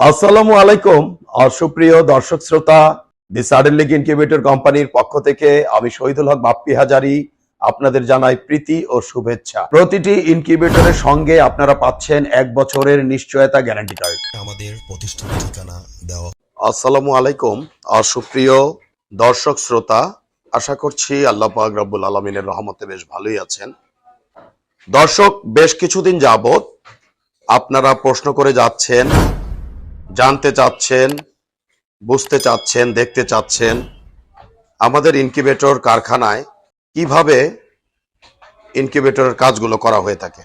আসসালামু আলাইকুম সুপ্রিয় দর্শক শ্রোতা দি সাডেন লিগ ইনকিউবেটর কোম্পানির পক্ষ থেকে আমি শহীদুল হক বাপ্পি হাজারি আপনাদের জানাই প্রীতি ও শুভেচ্ছা। প্রতিটি ইনকিউবেটরের সঙ্গে আপনারা পাচ্ছেন এক বছরের নিশ্চয়তা গ্যারান্টি কার্ড আমাদের প্রতিষ্ঠান ঠিকানা দেওয়া। আসসালামু আলাইকুম সুপ্রিয় দর্শক শ্রোতা আশা করছি আল্লাহ পাক রব্বুল আলমিনের রহমতে বেশ ভালোই আছেন। দর্শক বেশ কিছুদিন যাবত আপনারা প্রশ্ন করে যাচ্ছেন জানতে চাচ্ছেন, বুঝতে চাচ্ছেন, দেখতে চাচ্ছেন আমাদের ইনকিউবেটর কারখানায় কীভাবে ইনকিউবেটরের কাজগুলো করা হয়ে থাকে।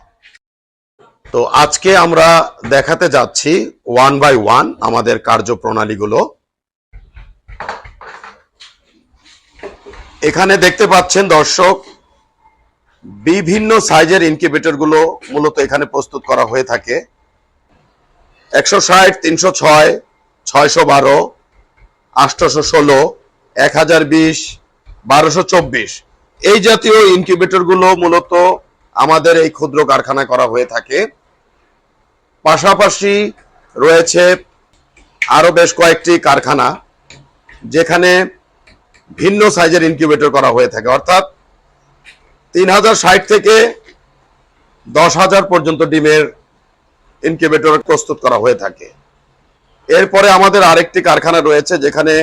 তো আজকে আমরা দেখাতে যাচ্ছি ওয়ান বাই ওয়ান আমাদের কার্যপ্রণালীগুলো। এখানে দেখতে পাচ্ছেন দর্শক, বিভিন্ন সাইজের ইনকিউবেটরগুলো মূলত এখানে প্রস্তুত করা হয়ে থাকে। একশো ষাট, তিনশো ছয়, ছয়শো বারো আটশোশো ষোলো, এক হাজার বিশ, বারোশো চব্বিশ। এই জাতীয় ইনকিউবেটরগুলো মূলত আমাদের এই ক্ষুদ্র কারখানায় করা হয়ে থাকে। পাশাপাশি রয়েছে আরও বেশ কয়েকটি কারখানা, যেখানে ভিন্ন সাইজের ইনকিউবেটর করা হয়ে থাকে। অর্থাৎ তিন হাজার ষাট থেকে দশ হাজার পর্যন্ত ডিমের ইনকিউবেটর প্রস্তুত করা হয়ে থাকে। এরপরে আমাদের আরেকটি কারখানা রয়েছে, যেখানে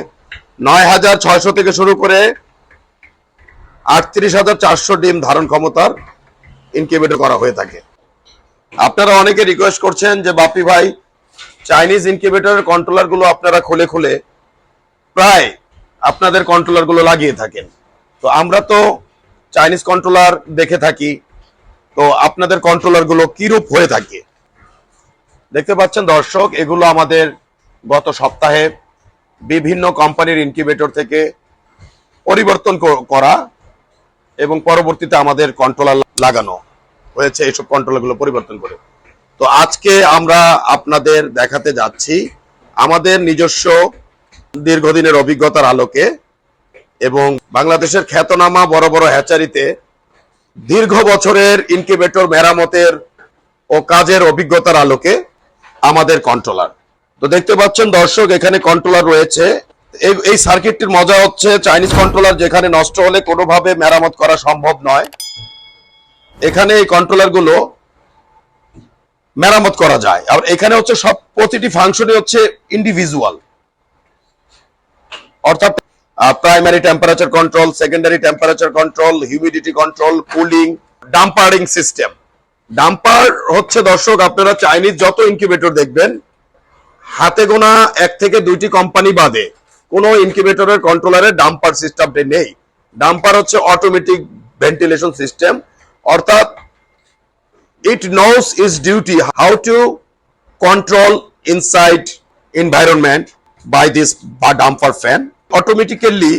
নয় হাজার ছয়শো থেকে শুরু করে আটত্রিশ হাজার চারশো ডিম ধারণ ক্ষমতার ইনকিউবেটর করা হয়ে থাকে। আপনারা অনেকে রিকোয়েস্ট করছেন যে, বাপি ভাই চাইনিজ ইনকিউবেটরের কন্ট্রোলারগুলো আপনারা খুলে খুলে প্রায় আপনাদের কন্ট্রোলারগুলো লাগিয়ে থাকেন। তো আমরা তো চাইনিজ কন্ট্রোলার দেখে থাকি, তো আপনাদের কন্ট্রোলারগুলো কিরূপ হয়ে থাকে? দেখতে পাচ্ছেন দর্শক, এগুলো আমাদের গত সপ্তাহে বিভিন্ন কোম্পানির ইনকিউবেটর থেকে পরিবর্তন করা এবং পরবর্তীতে আমাদের কন্ট্রোলার লাগানো হয়েছে, এইসব কন্ট্রোলারগুলো পরিবর্তন করে। তো আজকে আমরা আপনাদের দেখাতে যাচ্ছি আমাদের নিজস্ব দীর্ঘদিনের অভিজ্ঞতার আলোকে এবং বাংলাদেশের খ্যাতনামা বড় বড় হ্যাচারিতে দীর্ঘ বছরের ইনকিউবেটর মেরামতের ও কাজের অভিজ্ঞতার আলোকে আমাদের কন্ট্রোলার তো দেখতে পাচ্ছেন দর্শক, এখানে কন্ট্রোলার রয়েছে। এই সার্কিটটির মজা হচ্ছে চাইনিজ কন্ট্রোলার যেখানে নষ্ট হলে কোনোভাবে মেরামত করা সম্ভব নয়। এখানে এই কন্ট্রোলারগুলো মেরামত করা যায়। আর এখানে হচ্ছে সব, প্রতিটি ফাংশনই হচ্ছে ইন্ডিভিজুয়াল অর্থাৎ primary temperature control secondary temperature control humidity control cooling dampering system damper হচ্ছে দর্শক, আপনারা চাইনিজ যত ইনকিউবেটর দেখবেন, হাতে গোনা এক থেকে দুইটি কোম্পানি বাদে কোনো ইনকিউবেটরের কন্ট্রোলারে ডাম্পার সিস্টেমটি নেই। ডাম্পার হচ্ছে অটোমেটিক ভেন্টিলেশন সিস্টেম অর্থাৎ it knows its duty, how to control inside environment by this damper fan automatically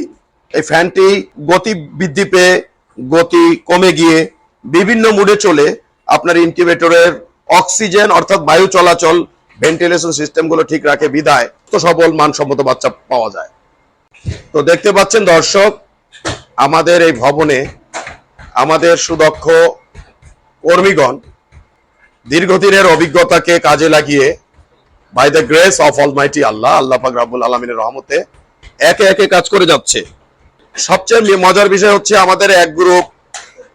এই ফ্যানটি গতি বৃদ্ধি পেয়ে, গতি কমে গিয়ে, বিভিন্ন মুডে চলে আপনার ইনকিউবেটরের অক্সিজেন অর্থাৎ বায়ু চলাচল ভেন্টিলেশন সিস্টেমগুলো ঠিক রাখে, বিদায়। তো সবল মানসম্মত বাচ্চা পাওয়া যায়। তো দেখতে পাচ্ছেন দর্শক, আমাদের এই ভবনে আমাদের সুদক্ষ কর্মীগণ দীর্ঘদিনের অভিজ্ঞতাকে কাজে লাগিয়ে by the grace of almighty আল্লাহ আল্লাহ পাক রাব্বুল আলমিনের রহমতে একে একে কাজ করে যাচ্ছে। সবচেয়ে মজার বিষয় হচ্ছে আমাদের এক গ্রুপ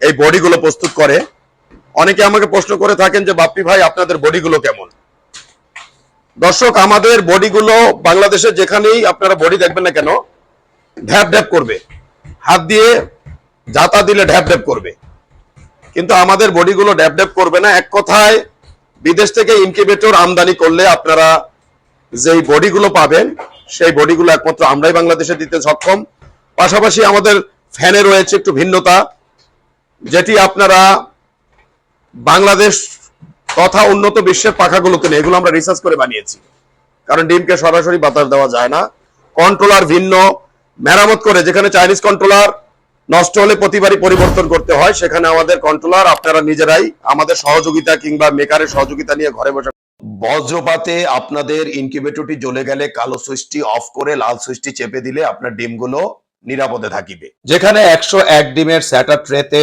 এই বডিগুলো প্রস্তুত করে। অনেকে আমাকে প্রশ্ন করে থাকেন যে, বাপ্পি ভাই, আপনাদের বডিগুলো কেমন? দর্শক, আমাদের বডিগুলো বাংলাদেশে যেখানেই আপনারা বডি দেখবেন না কেন, ঢ্যাপ ঢ্যাপ করবে। হাত দিয়ে যাতা দিলে ঢ্যাপ ঢ্যাপ করবে। কিন্তু আমাদের বডিগুলো ড্যাপ ড্যাপ করবে না। এক কথায়, বিদেশ থেকে ইনকিউবেটর আমদানি করলে আপনারা যেই বডিগুলো পাবেন, সেই বডিগুলো একমাত্র আমরাই বাংলাদেশে দিতে সক্ষম। পাশাপাশি আমাদের ফ্যানে রয়েছে একটু ভিন্নতা, যেটি আপনারা বাংলাদেশ তথা উন্নত বিশ্বের পাখাগুলোতে নেই এগুলো আমরা রিসার্চ করে বানিয়েছি। কারণ ডিমকে সরাসরি বাতাস দেওয়া যায় না। কন্ট্রোলার ভিন্ন। মেরামত করে যেখানে চাইনিজ কন্ট্রোলার নষ্ট হলে প্রতিবারই পরিবর্তন করতে হয়, সেখানে আমাদের কন্ট্রোলার আপনারা নিজেরাই আমাদের সহযোগিতা কিংবা মেকারের সহযোগিতা নিয়ে ঘরে বসে বজ্রপাতে আপনাদের ইনকিউবেটরটি জ্বলে গেলে কালো সুইচটি অফ করে লাল সুইচটি চেপে দিলে আপনার ডিমগুলো নিরাপদে থাকিবে। যেখানে একশো এক ডিমের স্যাটার ট্রেতে